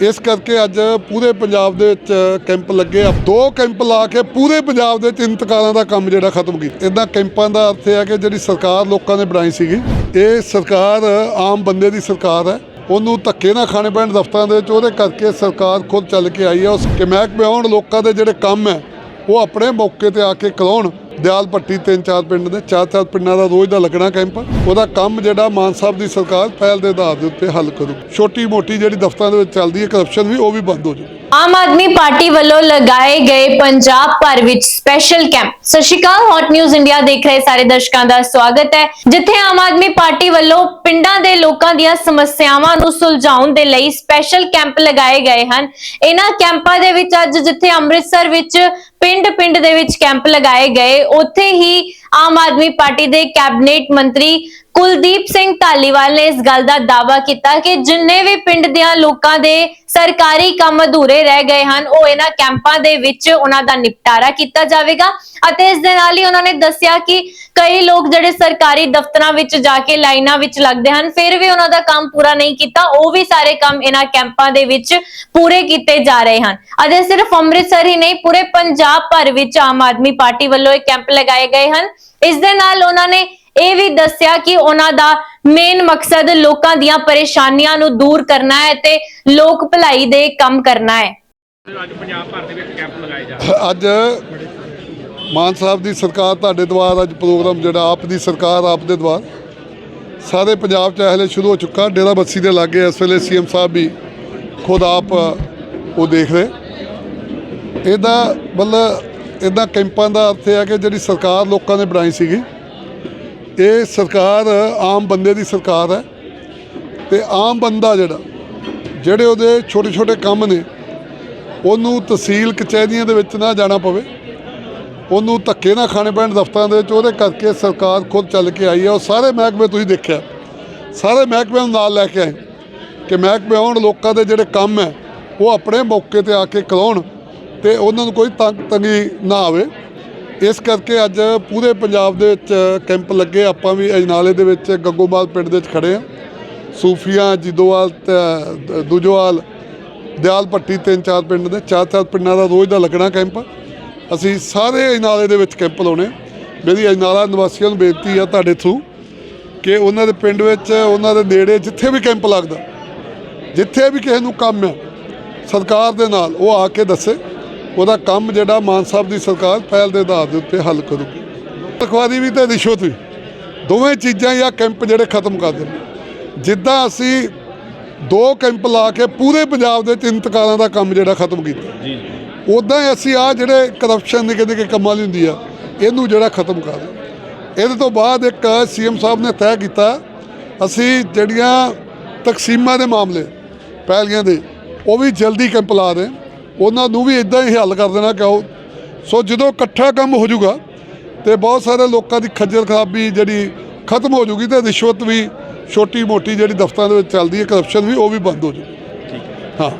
ਇਸ ਕਰਕੇ ਅੱਜ ਪੂਰੇ ਪੰਜਾਬ ਦੇ ਵਿੱਚ ਕੈਂਪ ਲੱਗੇ ਆ। ਦੋ ਕੈਂਪ ਲਾ ਕੇ ਪੂਰੇ ਪੰਜਾਬ ਦੇ ਵਿੱਚ ਇੰਤਕਾਲਾਂ ਦਾ ਕੰਮ ਜਿਹੜਾ ਖਤਮ ਕੀਤਾ। ਇਦਾਂ ਕੈਂਪਾਂ ਦਾ ਅਰਥ ਇਹ ਹੈ ਕਿ ਜਿਹੜੀ ਸਰਕਾਰ ਲੋਕਾਂ ਨੇ ਬਣਾਈ ਸੀਗੀ, ਇਹ ਸਰਕਾਰ ਆਮ ਬੰਦੇ ਦੀ ਸਰਕਾਰ ਹੈ। ਉਹਨੂੰ ਧੱਕੇ ਨਾ ਖਾਣੇ ਪੈਣ ਦਫ਼ਤਰਾਂ ਦੇ ਵਿੱਚ, ਉਹਦੇ ਕਰਕੇ ਸਰਕਾਰ ਖੁਦ ਚੱਲ ਕੇ ਆਈ ਹੈ ਉਸ ਕਿ ਮਹਿਕਮੇ ਆਉਣ, ਲੋਕਾਂ ਦੇ ਜਿਹੜੇ ਕੰਮ ਹੈ, ਉਹ ਆਪਣੇ ਮੌਕੇ ਤੇ ਆ ਕੇ ਕਰਾਉਣ। ਦਿਆਲ ਪੱਟੀ ਤਿੰਨ ਚਾਰ ਪਿੰਡ ਦੇ ਚਾਰ ਚਾਰ ਪਿੰਡਾਂ ਦਾ ਰੋਜ਼ ਦਾ ਲੱਗਣਾ ਕੈਂਪ। ਉਹਦਾ ਕੰਮ ਜਿਹੜਾ ਮਾਨ ਸਾਹਿਬ ਦੀ ਸਰਕਾਰ ਪਹਿਲ ਦੇ ਆਧਾਰ ਦੇ ਉੱਤੇ ਹੱਲ ਕਰੂ। ਛੋਟੀ ਮੋਟੀ ਜਿਹੜੀ ਦਫ਼ਤਰਾਂ ਦੇ ਵਿੱਚ ਚੱਲਦੀ ਹੈ ਕਰਪਸ਼ਨ ਵੀ ਉਹ ਵੀ ਬੰਦ ਹੋ ਜਾਊ। ਆਮ ਆਦਮੀ ਪਾਰਟੀ ਵੱਲੋਂ ਲਗਾਏ ਗਏ ਪੰਜਾਬ ਭਰ ਵਿੱਚ special camp Sat Shri Akal hot news India ਦੇਖ ਰਹੇ ਸਾਰੇ ਦਰਸ਼ਕਾਂ ਦਾ ਸਵਾਗਤ ਹੈ, ਜਿੱਥੇ ਆਮ ਆਦਮੀ ਪਾਰਟੀ ਵੱਲੋਂ ਪਿੰਡਾਂ ਦੇ ਲੋਕਾਂ ਦੀਆਂ ਸਮੱਸਿਆਵਾਂ ਨੂੰ ਸੁਲਝਾਉਣ ਦੇ ਲਈ ਸਪੈਸ਼ਲ ਕੈਂਪ ਲਗਾਏ ਗਏ ਹਨ। ਇਹਨਾਂ ਕੈਂਪਾਂ ਦੇ ਵਿੱਚ ਅੱਜ ਜਿੱਥੇ ਅੰਮ੍ਰਿਤਸਰ ਵਿੱਚ ਪਿੰਡ-ਪਿੰਡ ਦੇ ਵਿੱਚ ਕੈਂਪ ਲਗਾਏ ਗਏ, ਉੱਥੇ ਹੀ ਆਮ ਆਦਮੀ ਪਾਰਟੀ ਦੇ ਕੈਬਨਿਟ ਮੰਤਰੀ ਕੁਲਦੀਪ ਸਿੰਘ ਢਾਲੀਵਾਲ ਨੇ ਇਸ ਗੱਲ ਦਾ ਦਾਅਵਾ ਕੀਤਾ ਕਿ ਜਿੰਨੇ ਵੀ ਪਿੰਡ ਦੀਆਂ ਲੋਕਾਂ ਦੇ ਸਰਕਾਰੀ ਕੰਮ ਅਧੂਰੇ ਰਹਿ ਗਏ ਹਨ, ਉਹ ਇਹਨਾਂ ਕੈਂਪਾਂ ਦੇ ਵਿੱਚ ਉਹਨਾਂ ਦਾ ਨਿਪਟਾਰਾ ਕੀਤਾ ਜਾਵੇਗਾ ਅਤੇ ਇਸ ਦੇ ਨਾਲ ਹੀ ਉਹਨਾਂ ਨੇ ਦੱਸਿਆ ਕਿ ਕਈ ਲੋਕ ਜਿਹੜੇ ਸਰਕਾਰੀ ਦਫ਼ਤਰਾਂ ਵਿੱਚ ਜਾ ਕੇ ਲਾਈਨਾਂ ਵਿੱਚ ਲੱਗਦੇ ਹਨ, ਫਿਰ ਵੀ ਉਹਨਾਂ ਦਾ ਕੰਮ ਪੂਰਾ ਨਹੀਂ ਕੀਤਾ, ਉਹ ਵੀ ਸਾਰੇ ਕੰਮ ਇਹਨਾਂ ਕੈਂਪਾਂ ਦੇ ਵਿੱਚ ਪੂਰੇ ਕੀਤੇ ਜਾ ਰਹੇ ਹਨ। ਅਤੇ ਸਿਰਫ ਅੰਮ੍ਰਿਤਸਰ ਹੀ ਨਹੀਂ, ਪੂਰੇ ਪੰਜਾਬ ਭਰ ਵਿੱਚ ਆਮ ਆਦਮੀ ਪਾਰਟੀ ਵੱਲੋਂ ਇਹ ਕੈਂਪ ਲਗਾਏ ਗਏ ਹਨ। ਇਸ ਦੇ ਨਾਲ ਉਹਨਾਂ ਨੇ ਇਹ ਵੀ ਦੱਸਿਆ ਕਿ ਉਹਨਾਂ ਦਾ ਮੇਨ ਮਕਸਦ ਲੋਕਾਂ ਦੀਆਂ ਪਰੇਸ਼ਾਨੀਆਂ ਨੂੰ ਦੂਰ ਕਰਨਾ ਹੈ ਤੇ ਲੋਕ ਭਲਾਈ ਦੇ ਕੰਮ ਕਰਨਾ ਹੈ। ਅੱਜ ਪੰਜਾਬ ਭਰ ਦੇ ਵਿੱਚ ਕੈਂਪ ਲਗਾਏ ਜਾ ਰਹੇ ਅੱਜ ਮਾਨ ਸਾਹਿਬ ਦੀ ਸਰਕਾਰ ਤੁਹਾਡੇ ਦੁਆਰ ਅੱਜ ਪ੍ਰੋਗਰਾਮ ਜਿਹੜਾ ਆਪ ਦੀ ਸਰਕਾਰ ਆਪ ਦੇ ਦੁਆਰ ਸਾਰੇ ਪੰਜਾਬ 'ਚ ਹਲੇ ਸ਼ੁਰੂ ਹੋ ਚੁੱਕਾ ਡੇਰਾ ਬੱਸੀ ਦੇ ਲਾਗੇ ਇਸ ਵੇਲੇ ਸੀਐਮ ਸਾਹਿਬ ਵੀ ਖੁਦ ਆਪ ਉਹ ਦੇਖ ਰਹੇ। ਇਹਦਾ ਮਤਲਬ ਇਹਦਾ ਕੈਂਪਾਂ ਦਾ ਅਰਥ ਇਹ ਹੈ ਕਿ ਜਿਹੜੀ ਸਰਕਾਰ ਲੋਕਾਂ ਨੇ ਬਣਾਈ ਸੀਗੀ ਇਹ ਸਰਕਾਰ, ਆਮ ਬੰਦੇ ਦੀ ਸਰਕਾਰ ਹੈ ਤੇ ਆਮ ਬੰਦਾ ਜਿਹੜਾ, ਜਿਹੜੇ ਉਹਦੇ ਛੋਟੇ ਛੋਟੇ ਕੰਮ ਨੇ, ਉਹਨੂੰ ਤਹਿਸੀਲ ਕਚਹਿਰੀਆਂ ਦੇ ਵਿੱਚ ਨਾ ਜਾਣਾ ਪਵੇ, ਉਹਨੂੰ ਧੱਕੇ ਨਾ ਖਾਣੇ ਪੈਣ ਦਫ਼ਤਰਾਂ ਦੇ ਵਿੱਚ, ਉਹਦੇ ਕਰਕੇ ਸਰਕਾਰ ਖੁਦ ਚੱਲ ਕੇ ਆਈ ਹੈ। ਉਹ ਸਾਰੇ ਮਹਿਕਮੇ ਤੁਸੀਂ ਦੇਖਿਆ, ਸਾਰੇ ਮਹਿਕਮਿਆਂ ਨੂੰ ਨਾਲ ਲੈ ਕੇ ਆਏ ਕਿ ਮਹਿਕਮੇ ਆਉਣ, ਲੋਕਾਂ ਦੇ ਜਿਹੜੇ ਕੰਮ ਹੈ, ਉਹ ਆਪਣੇ ਮੌਕੇ ਤੇ ਆ ਕੇ ਕਰਾਉਣ ਤੇ ਉਹਨਾਂ ਨੂੰ ਕੋਈ ਤੰਗ ਤੰਗੀ ਨਾ ਆਵੇ। ਇਸ ਕਰਕੇ ਅੱਜ ਪੂਰੇ ਪੰਜਾਬ ਦੇ ਵਿੱਚ ਕੈਂਪ ਲੱਗੇ। ਆਪਾਂ ਵੀ ਅਜਨਾਲੇ ਦੇ ਵਿੱਚ ਗੱਗੋਵਾਲ ਪਿੰਡ ਦੇ ਵਿੱਚ ਖੜੇ ਆ ਸੂਫੀਆਂ, ਜਿਦੋਵਾਲ, ਤੇ ਦੂਜੋਵਾਲ, ਦਿਆਲ ਪੱਟੀ ਤਿੰਨ ਚਾਰ ਪਿੰਡ ਦੇ ਚਾਰ ਚਾਰ ਪਿੰਡਾਂ ਦਾ ਰੋਜ਼ ਦਾ ਲੱਗਣਾ ਕੈਂਪ। ਅਸੀਂ ਸਾਰੇ ਅਜਨਾਲੇ ਦੇ ਵਿੱਚ ਕੈਂਪ ਲਾਉਣੇ। ਮੇਰੀ ਅਜਨਾਲਾ ਨਿਵਾਸੀਆਂ ਨੂੰ ਬੇਨਤੀ ਆ ਤੁਹਾਡੇ ਥਰੂ ਕਿ ਉਹਨਾਂ ਦੇ ਪਿੰਡ ਵਿੱਚ, ਉਹਨਾਂ ਦੇ ਨੇੜੇ ਜਿੱਥੇ ਵੀ ਕੈਂਪ ਲੱਗਦਾ, ਜਿੱਥੇ ਵੀ ਕਿਸੇ ਨੂੰ ਕੰਮ ਹੈ ਸਰਕਾਰ ਦੇ ਨਾਲ ਉਹ ਆ ਕੇ ਦੱਸੇ। ਉਹਦਾ ਕੰਮ ਜਿਹੜਾ ਮਾਨ ਸਾਹਿਬ ਦੀ ਸਰਕਾਰ ਪਹਿਲ ਦੇ ਆਧਾਰ ਦੇ ਉੱਤੇ ਹੱਲ ਕਰੂਗੀ ਤਖਵਾਦੀ ਵੀ ਤੇ ਰਿਸ਼ਵਤ ਵੀ। ਦੋਵੇਂ ਚੀਜ਼ਾਂ ਜਾਂ ਕੈਂਪ ਜਿਹੜੇ ਖਤਮ ਕਰ ਦੇਣ। ਜਿੱਦਾਂ ਅਸੀਂ ਦੋ ਕੈਂਪ ਲਾ ਕੇ ਪੂਰੇ ਪੰਜਾਬ ਦੇ ਵਿੱਚ ਇੰਤਕਾਲਾਂ ਦਾ ਕੰਮ ਜਿਹੜਾ ਖਤਮ ਕੀਤਾ। ਜੀ। ਉਦਾਂ ਹੀ ਅਸੀਂ ਆ ਜਿਹੜੇ ਕਰਪਸ਼ਨ ਦੇ ਕਿਤੇ ਕੰਮਾਂ ਦੀ ਹੁੰਦੀ ਆ ਇਹਨੂੰ ਜਿਹੜਾ ਖਤਮ ਕਰ। ਇਹਦੇ ਤੋਂ ਬਾਅਦ ਇੱਕ ਸੀਐਮ ਸਾਹਿਬ ਨੇ ਤੈਅ ਕੀਤਾ ਅਸੀਂ ਜਿਹੜੀਆਂ ਤਕਸੀਮਾਂ ਦੇ ਮਾਮਲੇ ਪਹਿਲੀਆਂ ਦੇ ਉਹ ਵੀ ਜਲਦੀ ਕੈਂਪ ਲਾ ਦੇ ਉਹਨਾਂ ਨੂੰ ਵੀ ਇਦਾਂ ਹੀ ਹੱਲ ਕਰ ਦੇਣਾ ਕਿ ਉਹ ਸੋ ਜਦੋਂ ਇਕੱਠਾ ਕੰਮ ਹੋ ਜਾਊਗਾ ਤੇ ਬਹੁਤ ਸਾਰੇ ਲੋਕਾਂ ਦੀ ਖੱਜਲ ਖਰਾਬੀ ਜਿਹੜੀ ਖਤਮ ਹੋ ਜਾਊਗੀ ਤੇ ਰਿਸ਼ਵਤ ਵੀ ਛੋਟੀ ਮੋਟੀ ਜਿਹੜੀ ਦਫ਼ਤਰਾਂ ਦੇ ਵਿੱਚ ਚੱਲਦੀ ਹੈ ਕਰਪਸ਼ਨ ਵੀ ਉਹ ਵੀ ਬੰਦ ਹੋ ਜਾਊਗੀ ਠੀਕ ਹੈ। ਹਾਂ।